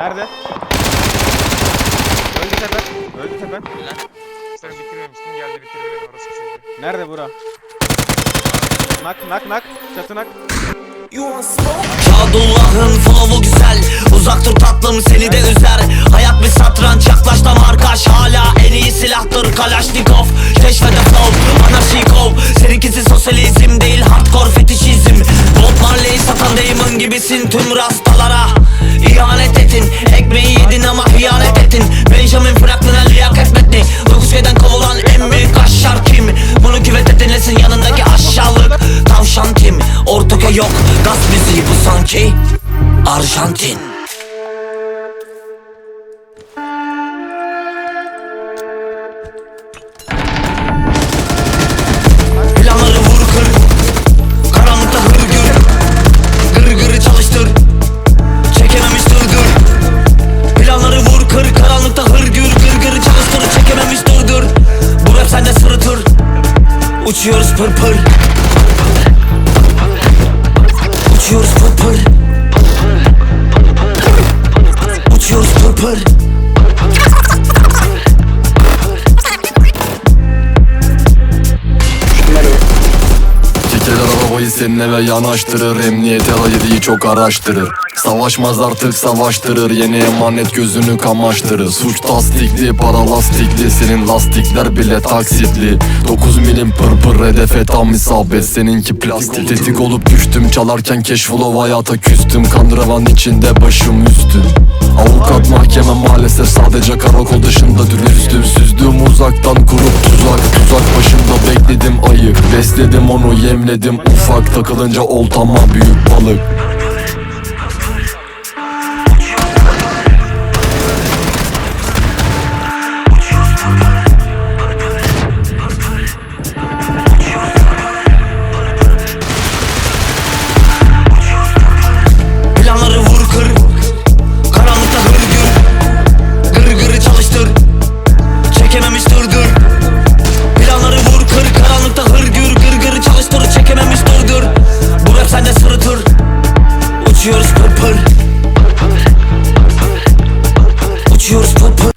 Nerede? Öldü tepe. Öldü tepe. Sen bitirmemiştin geldi bitirdi beni orası çocuğu. Nerede bura? Nak nak nak. Çatı nak. Kadullah'ın flow'u güzel Uzak dur tatlım seni de üzer Hayat bir satranç yaklaş da markaş Hala en iyi silahtır Kalashnikov Keşfede flow Anarşikov Seninkisi sosyalizm değil hardcore fetişizm Bob Marley satan Damon gibisin tüm rastalara İhanet ettin Ekmeği yedin ama hıyanet ettin. Benjamin Franklin'e liyakat metni Uykusuyeden kovulan en büyük aşar kim? Bunu küvete dinlesin yanındaki aşağılık Tavşan kim? Ortoke yok Gaz müziği bu sanki Arjantin Uçuyoruz pır pır. Uçuyoruz pır pır. Uçuyoruz pır pır. Çeker arabayı senin eve yanaştırır. Emniyete hayırıyı çok araştırır Savaşmaz artık savaştırır Yeni emanet gözünü kamaştırır. Suç tasdikli para lastikli Senin lastikler bile taksitli. 9 milim pır pır hedefe tam isabet Seninki plastik. Tetik olup düştüm çalarken keşfulov hayata küstüm. Kan revan içinde başım üstü. Avukat mahkeme maalesef sadece karakol dışında dürüstüm Süzdüm uzaktan kurup tuzak Tuzak başında bekledim ayı. Besledim onu yemledim. Ufak Takılınca oltama büyük balık pır pır Uçuyoruz pır.